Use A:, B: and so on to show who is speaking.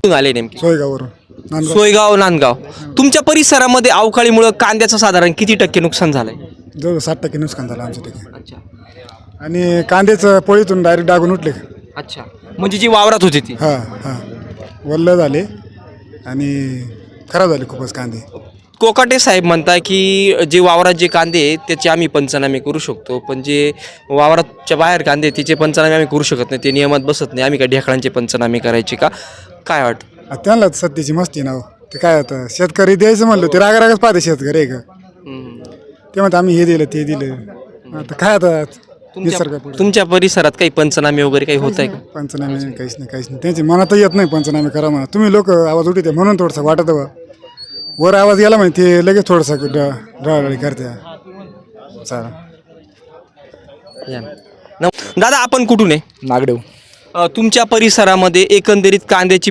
A: कुठून आले नेमके?
B: सोयगाववरून नांदगाव.
A: सोयगाव नांदगाव. तुमच्या परिसरामध्ये अवकाळीमुळे कांद्याचं साधारण किती टक्के नुकसान झालंय?
B: जवळ साठ टक्के नुकसान झालं आमच्या ठिकाणी.
A: अच्छा.
B: आणि कांद्याचं पोळीतून डायरेक्ट डागून उठले.
A: अच्छा. म्हणजे जी वावरात होती ती?
B: हां हां. वल्ल झाले आणि खराब झाले खूपच कांदे.
A: कोकाटे साहेब म्हणताय की जे वावरात जे कांदे आहेत त्याचे आम्ही पंचनामे करू शकतो. पण जे वावरातच्या बाहेर कांदे आहेत, तिचे पंचनामे आम्ही करू शकत नाही. ते नियमात बसत नाही. आम्ही काय ढेकळांचे पंचनामे करायचे का? काय वाटतं?
B: त्यांना सध्याची मस्ती नाव ते काय आता शेतकरी द्यायचं म्हणलं ते राग रागच पाहते शेतकरी आहे का ते म्हणतात आम्ही हे दिलं ते दिलं. आता काय आता निसर्ग
A: तुमच्या तुमच्या परिसरात काही पंचनामे वगैरे काही होत आहे का?
B: पंचनामे काहीच नाही काहीच नाही. त्यांची मनात येत नाही पंचनामे करा म्हणा. तुम्ही लोक आवाज उठते म्हणून थोडंसं वाटत बा. वर आवाज गेला म्हणजे ते लगेच थोडंसं ड्राळी करते. चालेल
A: या. नम- दादा आपण कुठून आहे?
C: नागडेव
A: अ, तुमच्या परिसरामध्ये एकंदरीत कांद्याची